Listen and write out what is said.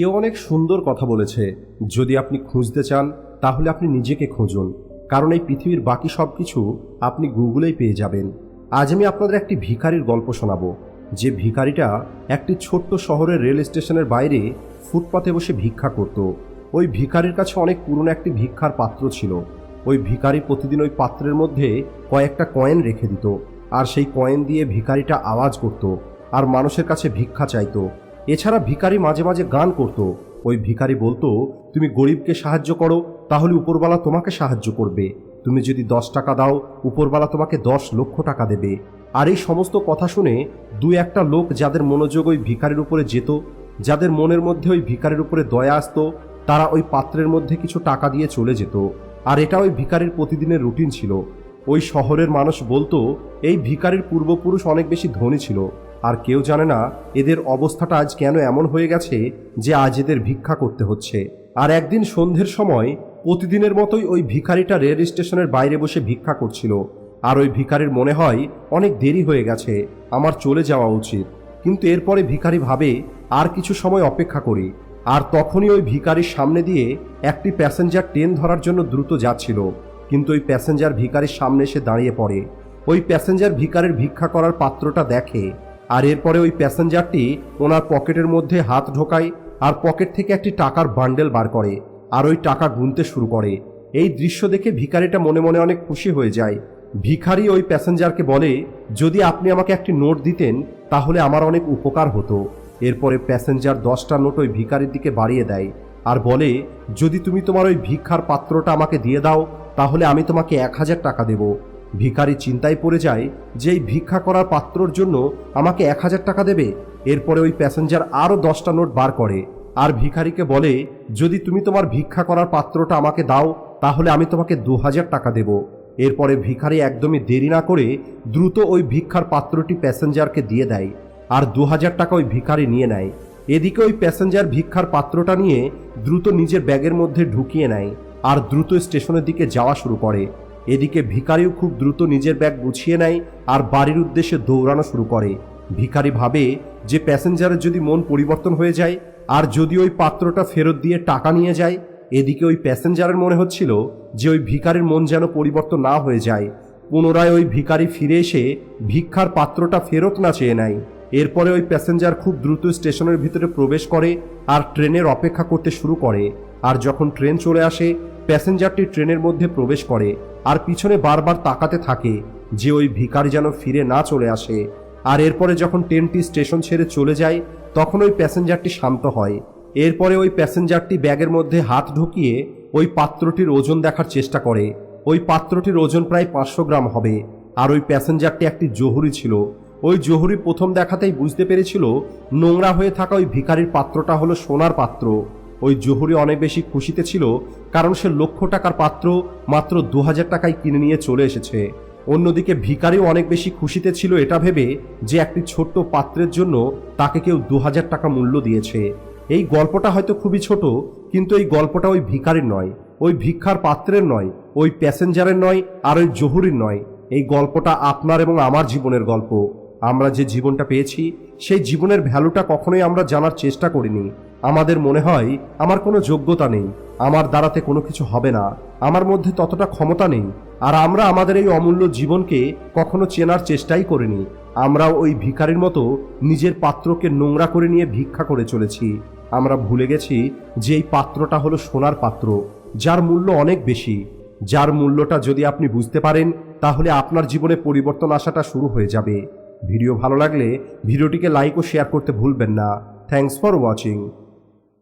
কেউ অনেক সুন্দর কথা বলেছে। যদি আপনি খুঁজতে চান, তাহলে আপনি নিজেকে খুঁজুন। কারণ এই পৃথিবীর বাকি সব কিছু আপনি গুগলেই পেয়ে যাবেন। আজ আমি আপনাদের একটি ভিখারির গল্প শোনাবো। যে ভিখারিটা একটি ছোট্ট শহরের রেল স্টেশনের বাইরে ফুটপাতে বসে ভিক্ষা করত। ওই ভিখারির কাছে অনেক পুরনো একটি ভিক্ষার পাত্র ছিল। ওই ভিখারি প্রতিদিন ওই পাত্রের মধ্যে কয়েকটা কয়েন রেখে দিত। আর সেই কয়েন দিয়ে ভিখারিটা আওয়াজ করত। আর মানুষের কাছে ভিক্ষা চাইতো। এছাড়া ভিখারি মাঝে মাঝে গান করত। ওই ভিখারি বলতো, তুমি গরিবকে সাহায্য করো, তাহলে উপরবালা তোমাকে সাহায্য করবে। তুমি যদি দশ টাকা দাও উপরবালা তোমাকে দশ লক্ষ টাকা দেবে। আর এই সমস্ত কথা শুনে দু একটা লোক যাদের মনোযোগ ওই ভিখারির উপরে যেত, যাদের মনের মধ্যে ওই ভিখারির উপরে দয়া আসতো, তারা ওই পাত্রের মধ্যে কিছু টাকা দিয়ে চলে যেত। আর এটা ওই ভিখারির প্রতিদিনের রুটিন ছিল। ওই শহরের মানুষ বলতো, এই ভিখারির পূর্বপুরুষ অনেক বেশি ধনী ছিল। আর কেউ জানে না এদের অবস্থাটা আজ কেন এমন হয়ে গেছে যে আজ এদের ভিক্ষা করতে হচ্ছে। আর একদিন সন্ধ্যের সময় প্রতিদিনের মতোই ওই ভিখারিটা রেল স্টেশনের বাইরে বসে ভিক্ষা করছিল। আর ওই ভিখারির মনে হয় অনেক দেরি হয়ে গেছে, আমার চলে যাওয়া উচিত। কিন্তু এরপরে ভিখারি ভাবে, আর কিছু সময় অপেক্ষা করি। আর তখনই ওই ভিখারির সামনে দিয়ে একটি প্যাসেঞ্জার ট্রেন ধরার জন্য দ্রুত যাচ্ছিল। কিন্তু ওই প্যাসেঞ্জার ভিখারির সামনে এসে দাঁড়িয়ে পড়ে। ওই প্যাসেঞ্জার ভিখারির ভিক্ষা করার পাত্রটা দেখে আর এরপরে ওই প্যাসেঞ্জারটি ওনার পকেটের মধ্যে হাত ঢোকায় আর পকেট থেকে একটি টাকার বান্ডেল বার করে আর ওই টাকা গুনতে শুরু করে। এই দৃশ্য দেখে ভিখারিটা মনে মনে অনেক খুশি হয়ে যায়। ভিখারি ওই প্যাসেঞ্জারকে বলে, যদি আপনি আমাকে একটি নোট দিতেন, তাহলে আমার অনেক উপকার হতো। এরপরে প্যাসেঞ্জার দশটা নোট ওই ভিখারির দিকে বাড়িয়ে দেয় আর বলে, যদি তুমি তোমার ওই ভিক্ষার পাত্রটা আমাকে দিয়ে দাও, তাহলে আমি তোমাকে এক হাজার টাকা দেব। ভিখারি চিন্তায় পড়ে যায় যে এই ভিক্ষা করার পাত্রর জন্য আমাকে এক হাজার টাকা দেবে। এরপরে ওই প্যাসেঞ্জার আরও দশটা নোট বার করে। আর ভিখারিকে বলে, যদি তুমি তোমার ভিক্ষা করার পাত্রটা আমাকে দাও, তাহলে আমি তোমাকে দু হাজার টাকা দেব। এরপরে ভিখারি একদমই দেরি না করে দ্রুত ওই ভিক্ষার পাত্রটি প্যাসেঞ্জারকে দিয়ে দেয় আর দু হাজার টাকা ওই ভিখারি নিয়ে নেয়। এদিকে ওই প্যাসেঞ্জার ভিক্ষার পাত্রটা নিয়ে দ্রুত নিজের ব্যাগের মধ্যে ঢুকিয়ে নেয় আর দ্রুত স্টেশনের দিকে যাওয়া শুরু করে। এদিকে ভিখারিও খুব দ্রুত নিজের ব্যাগ গুছিয়ে নেয় আর বাড়ির উদ্দেশ্যে দৌড়ানো শুরু করে। ভিখারি ভাবে যে প্যাসেঞ্জারের যদি মন পরিবর্তন হয়ে যায় আর যদি ওই পাত্রটা ফেরত দিয়ে টাকা নিয়ে যায়, এদিকে ওই প্যাসেঞ্জারের মনে হচ্ছিল যে ওই ভিখারির মন যেন পরিবর্তন না হয়ে যায়। পুনরায় ওই ভিখারি ফিরে এসে ভিক্ষার পাত্রটা ফেরত না চেয়ে নেয়। এরপরে ওই প্যাসেঞ্জার খুব দ্রুত স্টেশনের ভিতরে প্রবেশ করে আর ট্রেনের অপেক্ষা করতে শুরু করে। আর যখন ট্রেন চলে আসে প্যাসেঞ্জারটি ট্রেনের মধ্যে প্রবেশ করে আর পিছনে বারবার তাকাতে থাকে, যে ওই ভিখারি যেন ফিরে না চলে আসে। আর এরপরে যখন ট্রেনটি স্টেশন ছেড়ে চলে যায়, তখন ওই প্যাসেঞ্জারটি শান্ত হয়। এরপরে ওই প্যাসেঞ্জারটি ব্যাগের মধ্যে হাত ঢুকিয়ে ওই পাত্রটির ওজন দেখার চেষ্টা করে। ওই পাত্রটির ওজন প্রায় পাঁচশো গ্রাম হবে। আর ওই প্যাসেঞ্জারটি একটি জহুরি ছিল। ওই জহুরি প্রথম দেখাতেই বুঝতে পেরেছিল, নোংরা হয়ে থাকা ওই ভিখারির পাত্রটা হলো সোনার পাত্র। ওই জহুরি অনেক বেশি খুশিতে ছিল, কারণ সে লক্ষ টাকার পাত্র মাত্র দু হাজার টাকায় কিনে নিয়ে চলে এসেছে। অন্যদিকে ভিখারিও অনেক বেশি খুশিতে ছিল এটা ভেবে যে একটি ছোট্ট পাত্রের জন্য তাকে কেউ দু হাজার টাকা মূল্য দিয়েছে। এই গল্পটা হয়তো খুবই ছোট, কিন্তু এই গল্পটা ওই ভিখারির নয়, ওই ভিক্ষার পাত্রের নয়, ওই প্যাসেঞ্জারের নয় আর ওই জহুরির নয়। এই গল্পটা আপনার এবং আমার জীবনের গল্প। আমরা যে জীবনটা পেয়েছি, সেই জীবনের ভ্যালুটা কখনোই আমরা জানার চেষ্টা করিনি। আমাদের মনে হয় আমার কোনো যোগ্যতা নেই, আমার দ্বারাতে কোনো কিছু হবে না, আমার মধ্যে ততটা ক্ষমতা নেই, আর আমরা আমাদের এই অমূল্য জীবনকে কখনো চেনার চেষ্টাই করিনি আমরা ওই ভিখারির মতো নিজের পাত্রকে নোংরা করে নিয়ে ভিক্ষা করে চলেছি, আমরা ভুলে গেছি যে এই পাত্রটা হলো সোনার পাত্র, যার মূল্য অনেক বেশি, যার মূল্যটা যদি আপনি বুঝতে পারেন, তাহলে আপনার জীবনে পরিবর্তন আসাটা শুরু হয়ে যাবে। ভিডিও ভালো লাগলে ভিডিওটিকে লাইক ও শেয়ার করতে ভুলবেন না। Thanks for watching